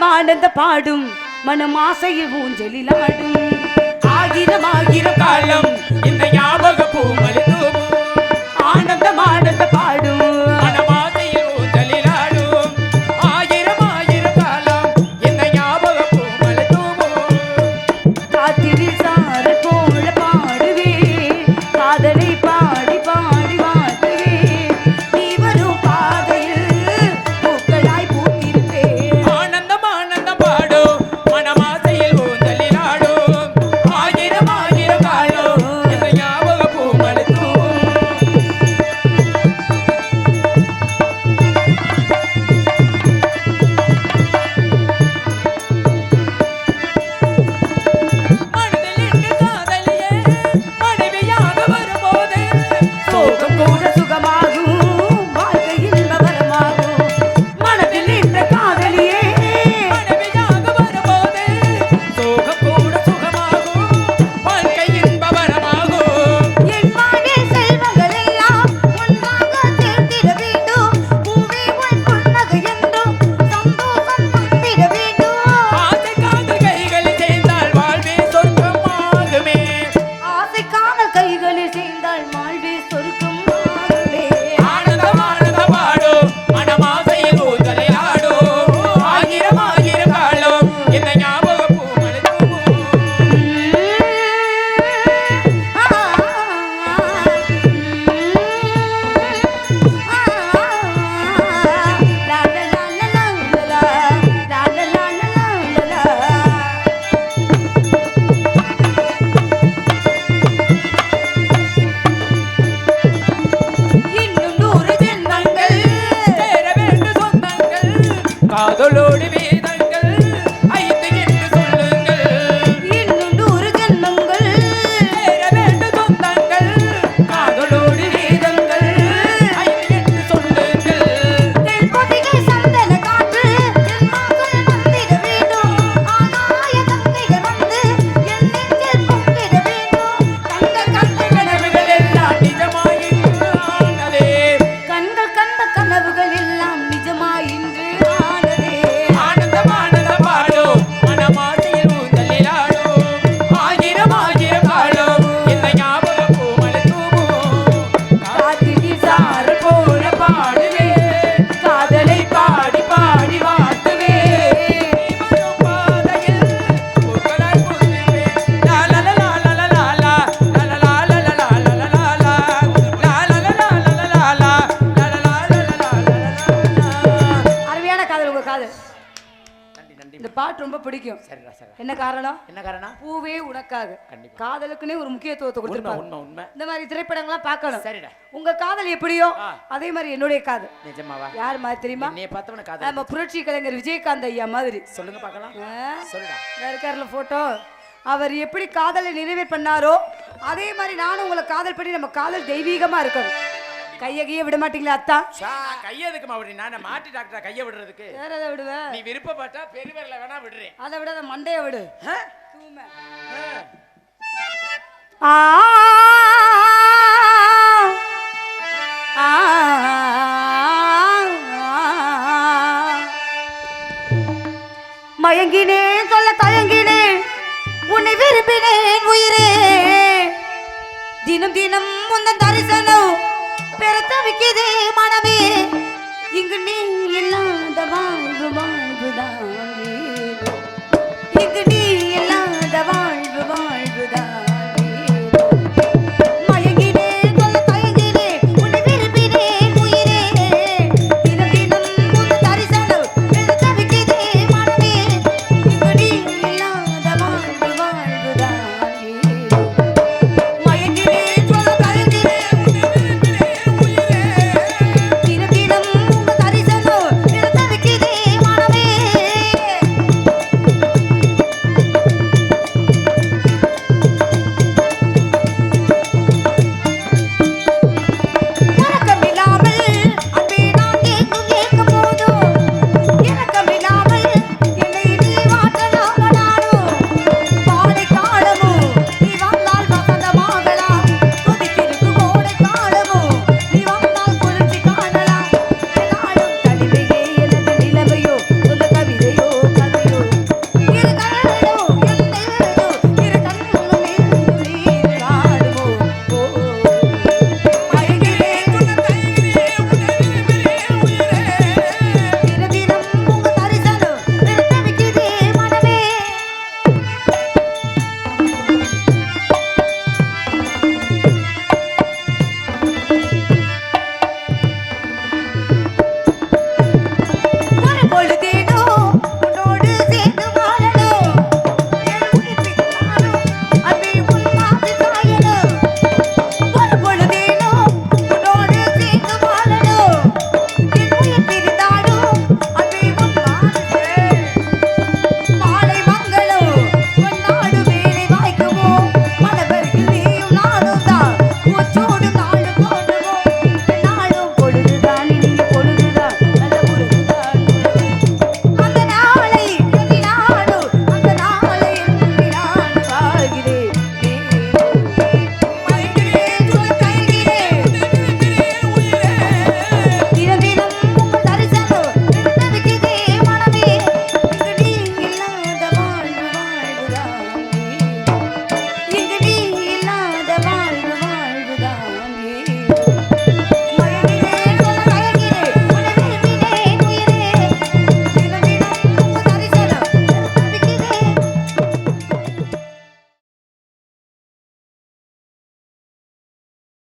ஆனந்தம் ஆனந்த பாடும் மனம் ஆசையில் ஊஞ்சலில் ஆடும். ஆயிரம் கைகளில் சேர்ந்தால் மாள்வே சொருக்க olor பிடிக்கும். சரிடா சரிடா. என்ன காரணம்? என்ன காரணம்? பூவே உனக்காக. கண்டிப்பா. காதலுக்குன்னே ஒரு முக்கியத்துவத்தை கொடுத்துருப்பாங்க. உண்மை உண்மை. இந்த மாதிரி திரைப்படங்கள்லாம் பார்க்கணும். சரிடா. உங்க காதல் எப்படியோ. அதே மாதிரி என்னுடைய காதல். நிஜமாவா? யார் மாதிரி தெரியுமா? என்னைய பார்த்தவன காதல் நம்ம புரட்சி கலைஞர் விஜயகாந்த் ஐயா மாதிரி. சொல்லுங்க பார்க்கலாம்? சொல்லுடா. இருக்காருல போட்டோ அவர் எப்படி காதலை நிறைவேற் பண்ணாரோ அதே மாதிரி நானும் உங்களை காதல் பண்ணி நம்ம காதல் தெய்வீகமா இருக்கணும். கையை கையை விட மாட்டீங்களா அத்தா? சா கையதுக்கு மாவடி நான் மாட்டி டாக்டரா கைய விடுறதுக்கு? வேற எதை விடுவ? நீ விருப்பப்பட்டா பெருவரில் வேணா விடுறேன் அதை விட அந்த மண்டையை விடு. ஆ? மயங்கினேன் சொல்ல தயங்கினேன் உன்னை விரும்பினேன் உயிரே. தினம் தினம் முந்தன் தரிசனம் பெற தவிக்குதே மனமே. இங்கு நீ இல்லாத வாழ்வு வாழ்வுதான். இங்கு நீ